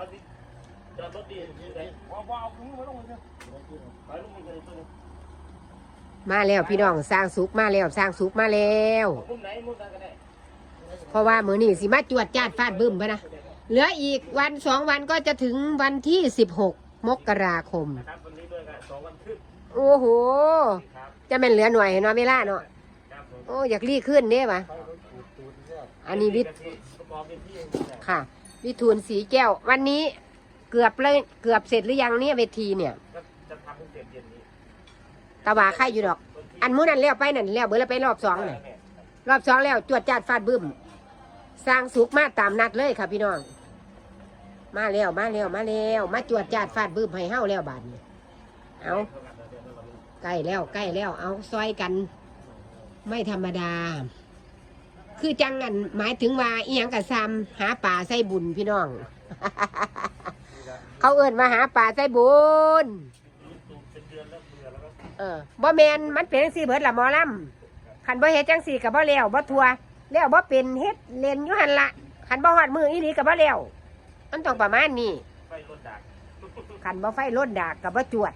เอาดิจอดรถดีไหนว่าวเอาขึ้นมาลงเลยไปลงมือกันเลยตัวนึงมาแล้วพี่น้องสร้างสุกมาแล้วสร้างสุกมาแล้ว มุมไหนมุมนั้นก็ได้เพราะว่ามือนี้สิมาจวดจาดฟาดบึ้มพะนะเหลืออีกวันสองวันก็จะถึงวันที่สิบหกมกราคม นะครับวันนี้ด้วยกันสองวันครึ่งโอ้โห ครับจะเป็นเหลือหน่วยเนาะเวลาเนาะครับผมโอ้อยากรีขึ้นเด้ปะอันนี้วิทย์ประกอบเป็นที่ค่ะ วิทูลสีแก้ว วันนี้เกือบเลยเกือบเสร็จหรือยังเนี่ยเวทีเนี่ยก็จะทำให้เสร็จเย็นนี้ตะวาไข่อยู่ดอก อันมื้อนั้นแล้วไปนั่นแล้วเบอร์แล้วไปรอบสองน่ะรอบสองแล้วจวดจาดฟาดบึ้ม สร้างสุกมาตามนัดเลยค่ะพี่น้อง มาแล้วมาแล้วมาแล้วมาจวดจาดฟาดบึ้มให้เฮาแล้วบาดนี้เอาใกล้แล้วใกล้แล้วเอาซอยกัน ไม่ธรรมดา คือจังอันหมายถึงว่าอีหยังกะซามหาป่าใส่บุญพี่น้อง เขาเอิ้นมาหาป่าใส่บุญเอนแล้วเบื่อแล้วก็เออบ่แมนมันเป็นจังซี่เบิดละหมอลำคันบ่เฮ็ดจังซี่กับบ่แล้วบ่ทัวแล้วบ่เป็นเฮ็ดเล่นอยู่หันละคันบ่ฮอดมืออีหลีกับบ่แล้วมันต้องประมาณนี้ไฟรถดันบ่ไฟล้นดากกับบ่จวด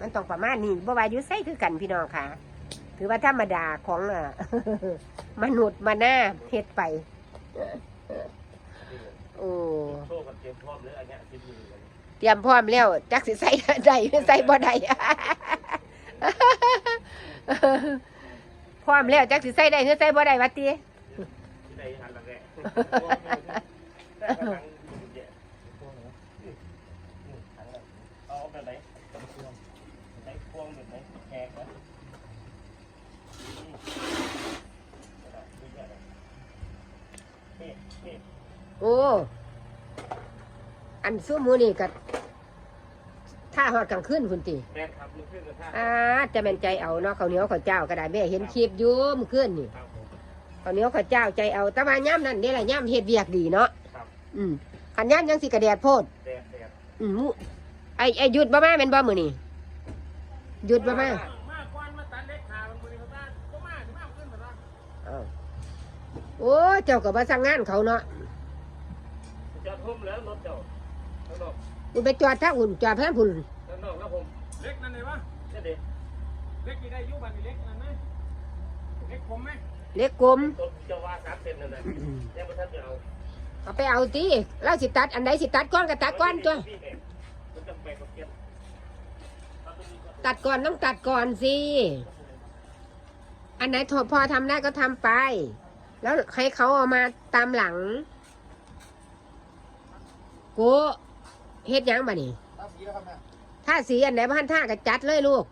มันต้องประมาณนี้บ่ว่าอยู่ไสคือกันพี่น้องค่ะ ถือว่าธรรมดาของเอ่อมนุษย์มาหน้าเฮ็ดไปโอ้โชว์กันเตรียมพร้อมเลยอันเนี้ยชิ้นมือกันเตรียมพร้อมแล้วจักสิใส่ได้หรือใส่บ่ได้พร้อมแล้วจักสิใส่ได้หรือใส่บ่ได้วะติที่ไหนหันหลังแกแต่กำลังอยู่เยอะเอาแบบไหนไหนพวงแบบไหนแขกนะนี่นี่ โอ้อันสู้มือนี่ก็ถ้าหอดกลางคืนพุ่นติแม่ครับมันขึ้นกับท่าอ่าจะแม่นใจเอาเนาะข้าวเหนียวข้าวเจ้าก็ได้แม่เห็นคลิปอยู่เมื่อคืนนี่ครับผมข้าวเหนียวข้าวเจ้าใจเอาแต่ว่าย่ำนั่นนี่แหละย่ำเฮ็ดเวียกดีเนาะครับอืมขันย่ำยังสิกระแดดโพดแดดแดดอืมมุไอไอหยุดบ่มาเป็นบ่มือนี่หยุดบ่มา มาควันมาตัดเล็กขามันมือเขาตัดก็มาถึงมาขึ้นมาตัด อ้าว โอ้เจ้าก็บ่สั่งงานเขาเนาะจอดทุ่มแล้วรถเจ้าข้างนอกมึงไปจอดทางหุ่นจอดทางหุ่นข้างนอกแล้วผมเล็กนั่นเลยวะเนี่ยเด็กเล็กกี่ได้ยุบันนี่เล็กนั่นไหมเล็กคมไหมเล็กกลมต้นจะว่าสามเซนนั่นแหละยังไม่ทันจะเอาเอาไปเอาตีเราสิตัดอันใดสิตัดก้อนก็ตัดก้อนตัวมันจะแบกกับเก็บตัดก่อนต้องตัดก่อนสิ อันไหนทพอทำได้ก็ทำไป แล้วให้เขาเอามาตามหลังโกเฮ็ดหยังบ่นี่ตัดสีแล้วครับแม่ถ้าสีอันไหนบ้านท่าก็จัดเลยลูก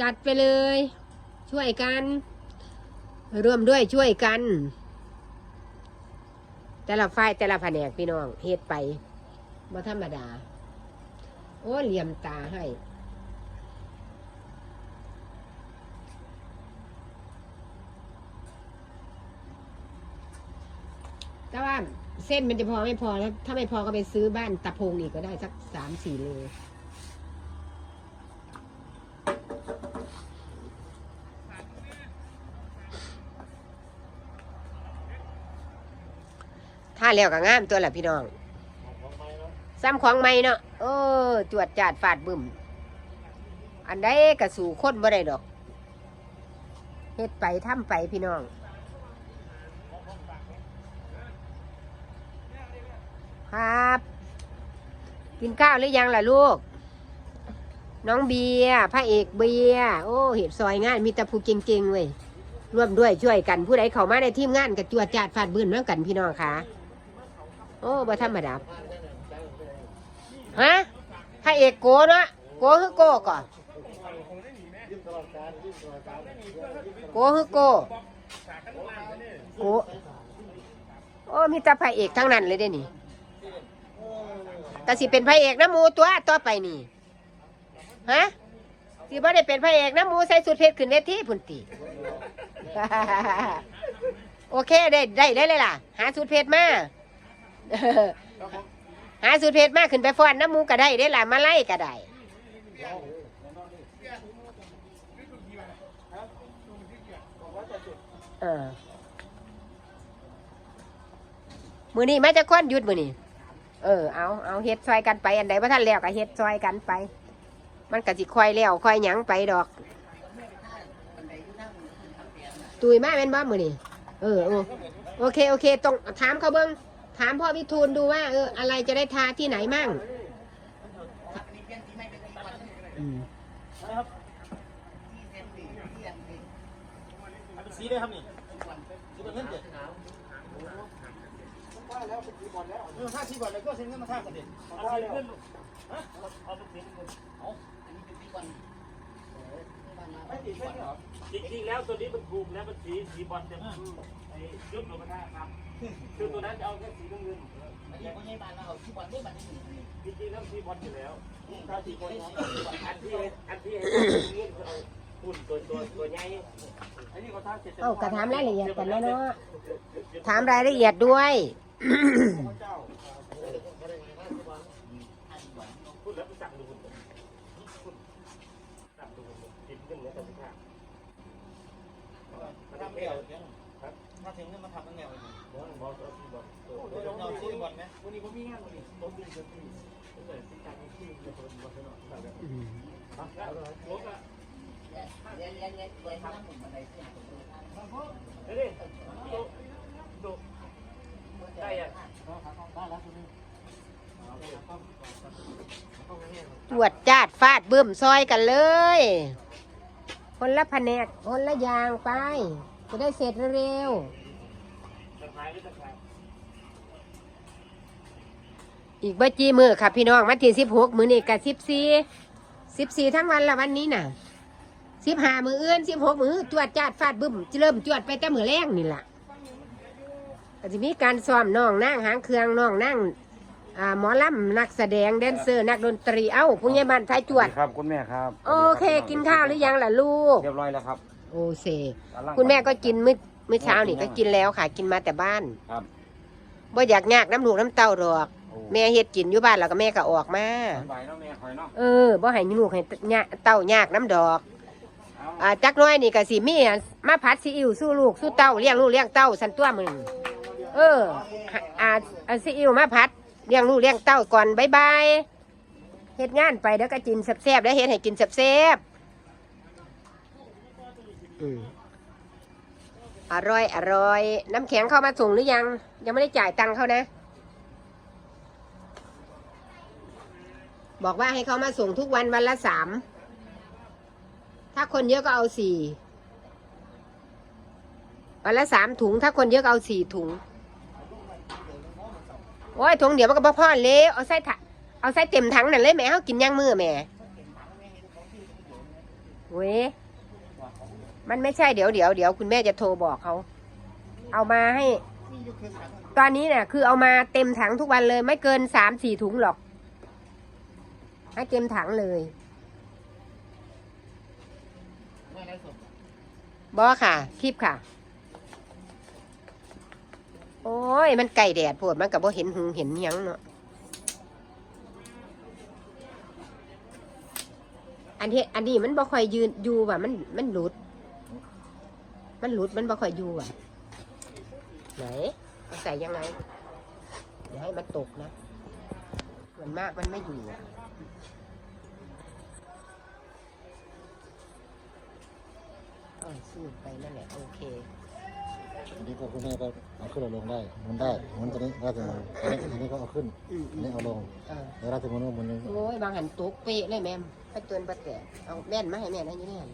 จัดไปเลย ช่วยกันร่วมด้วยช่วยกัน แต่ละฝ่ายแต่ละแผนกพี่น้องเฮ็ดไปบ่ธรรมดา โอ้เหลี่ยมตาให้ แต่ว่าเส้นมันจะพอไม่พอแล้วถ้าไม่พอก็ไปซื้อบ้านตะพงอีกก็ได้สักสามสี่โลถ้าแล้วก็งามตัวแหละพี่น้อง ซ้ำของใหม่เนาะเออ จวดจาดฟาดบึ้ม อันใดก็สู่คนบ่ได้ดอกเฮ็ดไปทำไปพี่น้อง ครับ กินข้าวหรือยังล่ะลูก น้องเบียร์พระเอกเบียร์โอ้เห็ดซอยงานมีแต่ผู้เก่งๆเว้ยร่วมด้วยช่วยกันผู้ใดเข้ามาในทีมงานกับจวดจาดฟาดบืนเมือกันพี่น้องค่ะ โอ้บ่ธรรมดาฮะพระเอกโกเนาะโกคือโกก่อนโกคือโกโกโอ้มีแต่พระเอกทั้งนั้นเลยเด้นี่ แต่สิเป็นพระเอกนะหมูตัวต่อไปนี่ฮะสิบ่ได้เป็นพระเอกนะหมูใส่สุดเพชรขึ้นเวทีพุ่นตีโอเคได้ได้ได้เลยล่ะ หาสุดเพชรมาหาสุดเพชรมาขึ้นไปฟ้อนน้ำมูก็ได้ได้ล่ะมาไล่ก็ได้มือนี้มาจะค้อนหยุดมือนี้ เออเอาเอาเฮ็ดซอยกันไปอันใดว่าท่านแล้วก็เฮ็ดซอยกันไป มันก็สิค่อยแล้วค่อยหยังไปดอก ตุยมาแม่นบ่มื้อนี้เออโอโอเคโอเคตรงถามเขาเบิ่งถามพ่อวิทูลดูว่าเอออะไรจะได้ทาที่ไหนมั่งอืมนะครับอันเป็นสีเลยครับนี่สีเป็นเงินเด็ด เออถ้าสีบอลเลยก็เซ็นเงินมาท่ากันเด็ดเอาสีเงินฮะเอาเป็นสีเงินเอาไม่ติดไม่เหรอจริงๆแล้วตัวนี้มันถูกแล้วมันสีสีบอลจะไอ้ยุดลงมาได้ครับคือตัวนั้นจะเอาแค่สีน้ำเงินอันนี้คนใหญ่บ้านเราเอาที่บอลได้บัตรนี่จริงๆแล้วสีบอลอยู่แล้วถ้าสีบอลอันที่อันที่เงินเอาหุ่นตัวตัวตัวใหญ่อันนี้เขาท่าเจ็ดเอ้ากระถามรายละเอียดกันแล้วเนาะถามรายละเอียดด้วย เจ้าพูดแล้วไปสั่งดูหุ่นสั่งดูหุ่นจิบขึ้นแล้วแต่ไม่ขาดมาทำแนวเนี่ยถ้าถึงเงินมาทำตั้งแนวเลยบอลบอลตัวสีบอลตัวโดยเราสีบอลไหมวันนี้ผมมีงานวันนี้ตัวสีตัวสีตัวสีการที่จะเป็นบอลตลอดอืมแล้วรถอะเรียนเรียนเรียนเรียทำหนึ่งบันไดเสียงเฮ้ยตัวตัว ได้อะตรวจจาดฟาดเบึ้มซอยกันเลย คนละแผนกคนละยางไป จะได้เสร็จเร็วๆอีกบ่จีมือค่ะพี่น้องวันที่สิบหกมือนี่กับสิบสี่สิบสี่ทั้งวันละวันนี้น่ะสิบห้ามือเอื้อนสิบหกมือจวดจาดฟาดบึ้มเริ่มจวดไปแต่มือแรงนี่แหละ ก็จะมีการซ้อมน้องนั่งหางเครื่องน้องนั่งอ่าหมอลำนักแสดงแดนเซอร์นักดนตรีเอ้าผู้ใหญ่บ้านไทยจวด ครับคุณแม่ครับโอเค กินข้าวหรือยังล่ะลูก เรียบร้อยแล้วครับโอเคกำลังคุณแม่ก็กินมื้อมื้อเช้านี่ก็กินแล้วค่ะ กินมาแต่บ้านครับบ่อยากยากน้ำลูกน้ำเต้าดอก โอ้แม่เฮ็ดกินอยู่บ้านแล้วก็แม่ก็ออกมาสบายเนาะแม่คอยเนาะเออบ่ให้ลูกให้ยาเต้ายากน้ำดอกเอาอ่าจักหน้อยนี่ก็สิมีอันมาผัดซีอิ๊วสู้ลูกสู้เต้าเลี้ยงลูกเลี้ยงเต้าสันตัวมึง เอออ่าอาซีอิวมาผัดเลี้ยงลูกเลี้ยงเต้าก่อนบ๊ายบายเฮ็ดงานไปเดี๋ยวก็กินแซ่บๆแล้วเฮ็ดให้กินแซ่บๆอืมอร่อยอร่อย น้ำแข็งเข้ามาส่งหรือยัง ยังไม่ได้จ่ายตังค์เขานะ บอกว่าให้เขามาส่งทุกวันวันละสามถ้าคนเยอะก็เอาสี่วันละสามถุง ถ้าคนเยอะก็เอาสี่ถุง โอ้ยถุงเดียวมันก็บ่พอเลยเอาใส่ถะเอาใส่เต็มถังนั่นเลยแม่เขากินย่างมือแม่เว้ยมันไม่ใช่เดี๋ยวเดี๋ยวเดี๋ยวคุณแม่จะโทรบอกเขา เอามาให้ ตอนนี้เนี่ยคือเอามาเต็มถังทุกวันเลย ไม่เกินสามสี่ถุงหรอกให้เต็มถังเลยไม่ได้ส่งบอค่ะ คลิปค่ะ โอ้ย มันไก่แดดโพดมันกับบ่เห็นหงเห็นยังเนาะ อันที่อันนี้มันบ่ค่อยยืนอยู่ว่ะมันมันหลุด มันหลุดมันบ่ค่อยอยู่ว่ะ ไหนเอาใส่ยังไงอย่าให้มันตกนะมันมากมันไม่อยู่อะเอาสูดไปนั่นแหละโอเค อันนี้ก็คุณแม่ก็เอาขึ้นเอาลงได้หมันได้หมันตัวนี้ราชมังอันนี้อันนี้ก็เอาขึ้นอืมอันนี้เอาลงเออแล้วราชมังมันนึงโอ้ยบางหันตกเป๊ะเลยแม่มไปเตือนปะแต่เอาแม่นมาให้แม่นะยี่แม่น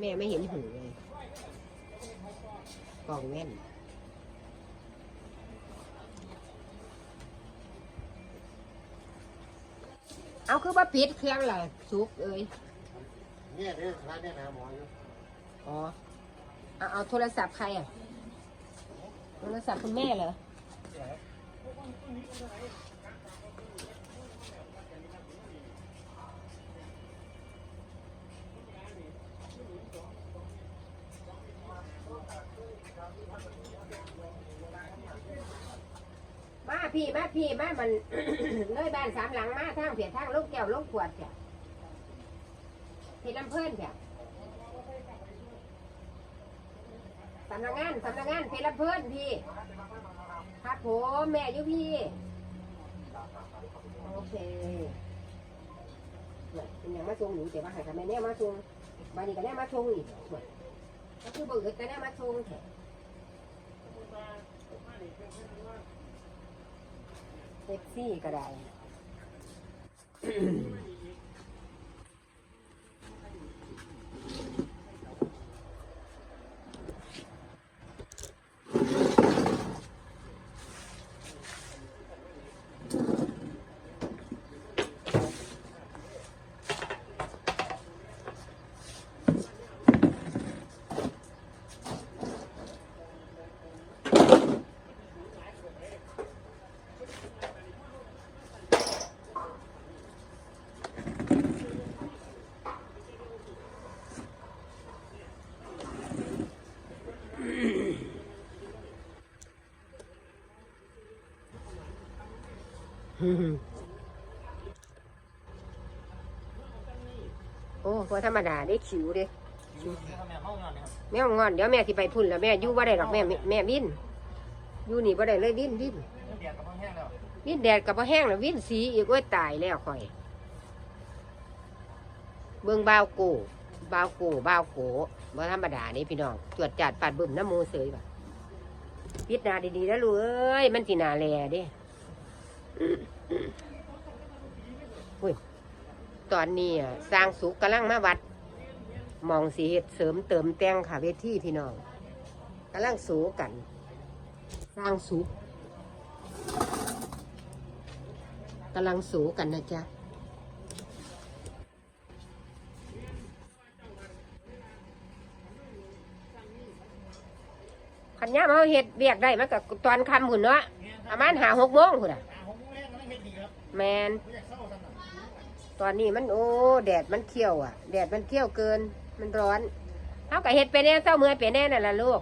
แม่ไม่เห็นหูเลยกล่องแม่นเอาคือว่าปิดเครื่องเลยสุกเอ้ยเนี่ยเนี่ยร้านเนี่ยนะหมออยู่อ๋อเอาเอาโทรศัพท์ใครอะ โทรศัพท์คุณแม่เหรอ มาพี่มาพี่มามัน เลยบ้านสามหลังมาทางเพียทางลูกแก้วลูกขวดจ้ะที่ลำเพิ่นจ้ะ สำนักงานสำนักงานเพลเพิ่นพี่ครับผมแม่อยู่พี่เนี่ยเป็นอย่างมาทรงหนูแต่ว่าหายทำไมแน่มาทรงบานี้ก็แน่มาทรงอีกเนี่ยก็คือเบิกแต่แน่มาทรงแท้เซ็กซี่ก็ได้ โอ้พอธรรมดาได้ขิวเด้แม่ห้องนอนนะครับแม่งอนเดี๋ยวแม่สิไปพุ่นแล้วแม่อยู่บ่ได้หรอกแม่แม่วินอยู่นี่บ่ได้เลยวินวินเดียดกับห้องแห้งแล้ววินแดดกับบ่แห้งแล้ววินสีอีกโอ้ยตายแล้วข่อย เบิ่งบ่าวโกบ่าวโกบ่าวโกบ่ธรรมดานี่พี่น้องตรวจจัดปัดบึ้มน้ำมูเสยบ่ะพิจารณาดีๆนะลูกเอ้ยมันสินาแลเด้ อุ้ยตอนนี้อะสร้างสุกกำลังมาวัด มองสีเฮ็ดเสริมเติมแต่งค่ะเวทีพี่น้องกำลังสูกัน สร้างสุกกำลังสูกันนะจ๊ะขันย่ามเอาเห็ดเบียกได้มันก็ตอนคำหุ่นเนาะประมาณหาหกโมงหุ่นอะ แมนตอนนี้มันโอ้แดดมันเขี้ยวอะ แดดมันเขี้ยวเกิน มันร้อนเท่ากับเห็ดไปแน่เศร้าเมื่อยไปแน่นั่นล่ะลูก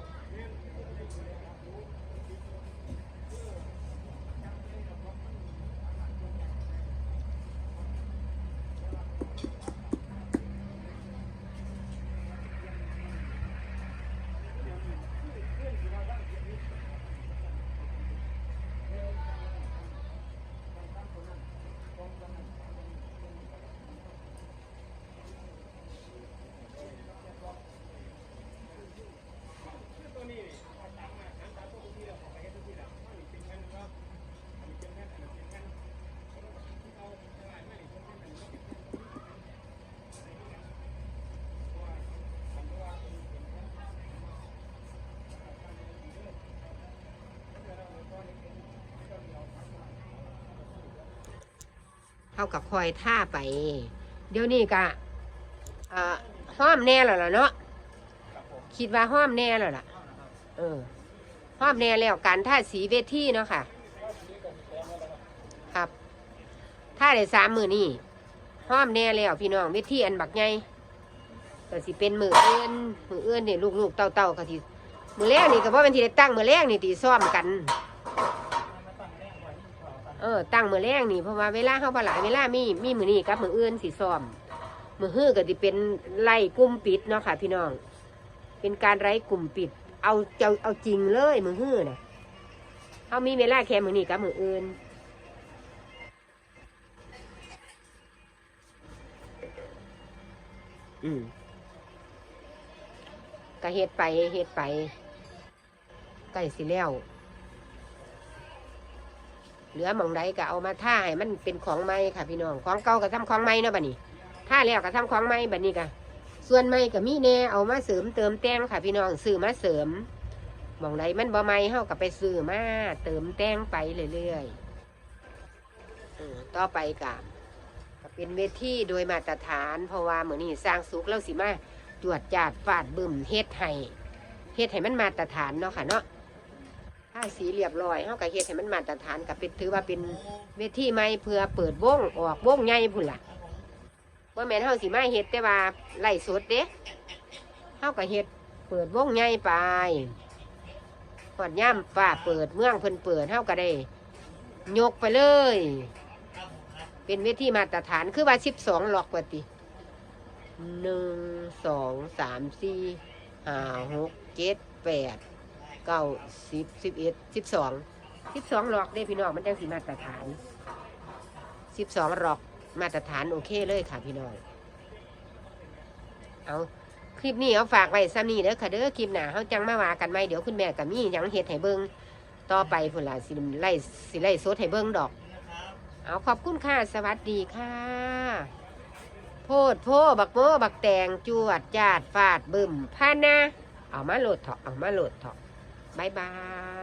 เท่ากับคอยท่าไป เดี๋ยวนี้กะอ่าห้อมแน่แล้วล่ะเนาะคิดว่าห้อมแน่แล้วล่ะ เออห้อมแน่แล้วการท่าสีเวทีเนาะค่ะ ครับท่าได้สามมือนี่ห้อมแน่แล้วพี่น้องเวทีอันบักใหญ่ก็สิเป็นมือเอื้อนมือเอื้อนเนี่ยลูกๆเต่าๆก็สิมือแรกนี่ก็เพราะเป็นที่ได้ตั้งมือแรกนี่ตีซ้อมกัน เออตั้งมือแรกนี่เพราะว่าเวลาเข้าปลายเวลามีมีมือนี่กับมืออื่นสีซ้อมมือฮื้อก็จะเป็นไล่กลุ่มปิดเนาะค่ะ พี่น้อง เป็นการไล่กลุ่มปิด เอาเอาเอาจริงเลยมือฮื้อนะเขามีเวลาแค่มือนี่กับมืออื่นอืมก็เฮ็ดไปเฮ็ดไปใกล้สิแล้ว เหลือหมองใดก็เอามาท่าให้มันเป็นของใหม่ค่ะพี่น้องของเก่าก็ทำของใหม่เนาะบัดนี้ท่าแล้วก็ทำของใหม่บัดนี้ก็ส่วนใหม่ก็มีแน่เอามาเสริมเติมแต่งค่ะพี่น้องซื้อมาเสริมหมองใดมันบ่ใหม่เฮาก็ไปซื้อมาเติมแต่งไปเรื่อยๆเออต่อไปก็ก็เป็นเวทีโดยมาตรฐาน เพราะว่าเหมือนนี่สร้างสุขแล้วสิมาตรวจจัดฟาดบึมเฮ็ดให้เฮ็ดให้มันมาตรฐานเนาะค่ะเนาะ ถ้าสีเรียบร้อยเขาก็เฮ็ดให้มันมาตรฐานกับเป็นถือว่าเป็นเวทีใหม่เพื่อเปิดวงออกวงใหญ่พุ่นล่ะว่าแม่นเฮาสิมาเฮ็ดแต่ว่าไล่สดเด้เฮาก็เฮ็ดเปิดวงใหญ่ไปหอดย่ำฟ้าเปิดเมืองเพิ่นเปิดเฮาก็ได้ ยกไปเลย เป็นเวทีมาตรฐานคือว่า12หลอกว่าติหนึ่งสองสามสี่ห้าหกเจ็ดแปด เก้าสิบสิบเอ็ดสิบสองสิบสองหลอกได้พี่น้องมันจังสีมาตรฐานสิบสองรอกมาตรฐานโอเคเลยค่ะพี่น้องเอาคลิปนี้เอาฝากไว้ซ้ำนี้เด้อค่ะเด้อคลิปหนาเขาจังมาว่ากันไหมเดี๋ยวคุณแม่กับมีหยังเฮ็ดให้เบิ่งต่อไปพุ่นละสิไล่สิไล่สดให้เบิ่งดอก เอาขอบคุณค่ะ สวัสดีค่ะ โพดโพบักโมบักแตงจวดจาดฟาดบึมพานะเอามาโหลดเถาะเอามาโหลดเถาะ บายบาย